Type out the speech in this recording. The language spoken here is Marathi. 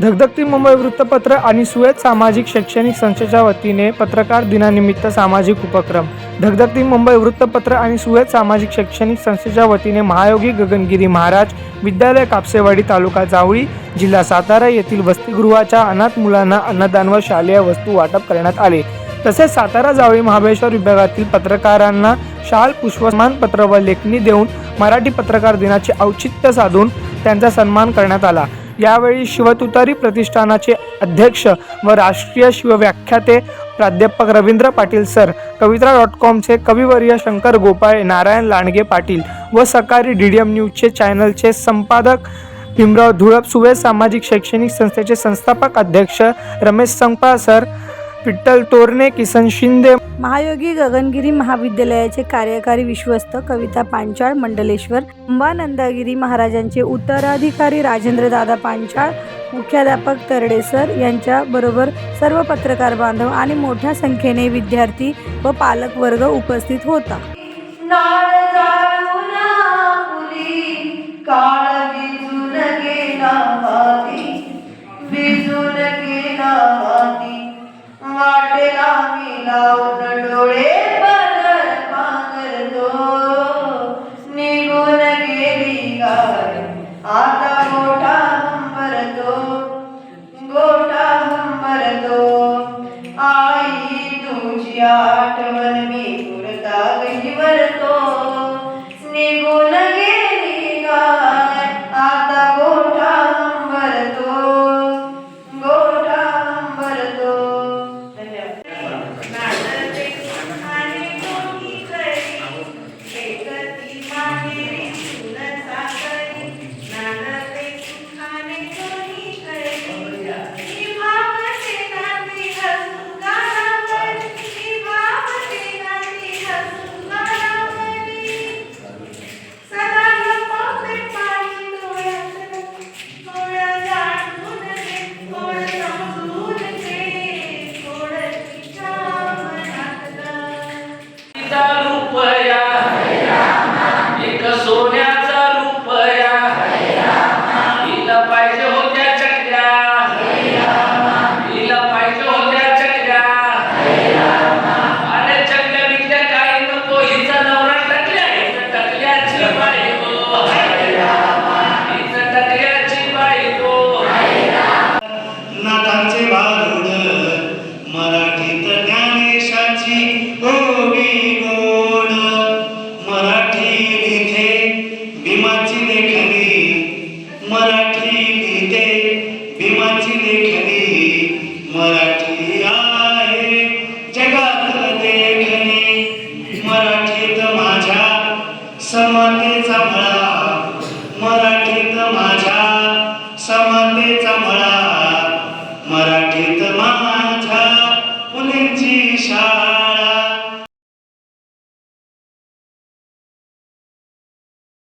धगधगती मुंबई वृत्तपत्र आणि सुएत सामाजिक शैक्षणिक संस्थेच्या वतीने पत्रकार दिनानिमित्त सामाजिक उपक्रम. धगधगती मुंबई वृत्तपत्र आणि सुएत सामाजिक शैक्षणिक संस्थेच्या वतीने महायोगी गगनगिरी महाराज विद्यालय कापसेवाडी तालुका जावळी जिल्हा सातारा येथील वसतिगृहाच्या अनाथ मुलांना अन्नदान व शालेय वस्तू वाटप करण्यात आले. तसेच सातारा जावळी महाबळेश्वर विभागातील पत्रकारांना शाल पुष्पमानपत्र व लेखणी देऊन मराठी पत्रकार दिनाचे औचित्य साधून त्यांचा सन्मान करण्यात आला. यावेळी शिवतुतारी प्रतिष्ठानाचे अध्यक्ष व राष्ट्रीय शिवव्याख्याते प्राध्यापक रवींद्र पाटील सर कविता डॉट कॉमचे कविवर्य शंकर गोपाळ नारायण लांडगे पाटील व सकाळी डी डी एम न्यूजचे चॅनलचे संपादक भीमराव धुळप सुवे सामाजिक शैक्षणिक संस्थेचे संस्थापक अध्यक्ष रमेश संपा सर विठ्ठल तोरणे किसन शिंदे. महायोगी गगनगिरी महाविद्यालयाचे कार्यकारी विश्वस्त कविता पांचाळ मंडलेश्वर. अंबानंदगिरी महाराजांचे उत्तराधिकारी राजेंद्र दादा पांचाळ मुख्याध्यापक तरडेसर यांच्याबरोबर सर्व पत्रकार बांधव आणि मोठ्या संख्येने विद्यार्थी व पालक वर्ग उपस्थित होता. দাও vida no pai. भीमाची लेखनी मराठी आहे. जगात देखणी मराठीत माझ्या समतेचा मळा. मराठीत माझ्या समतेचा मळा. मराठीत माझ्या मुलींची शाळा.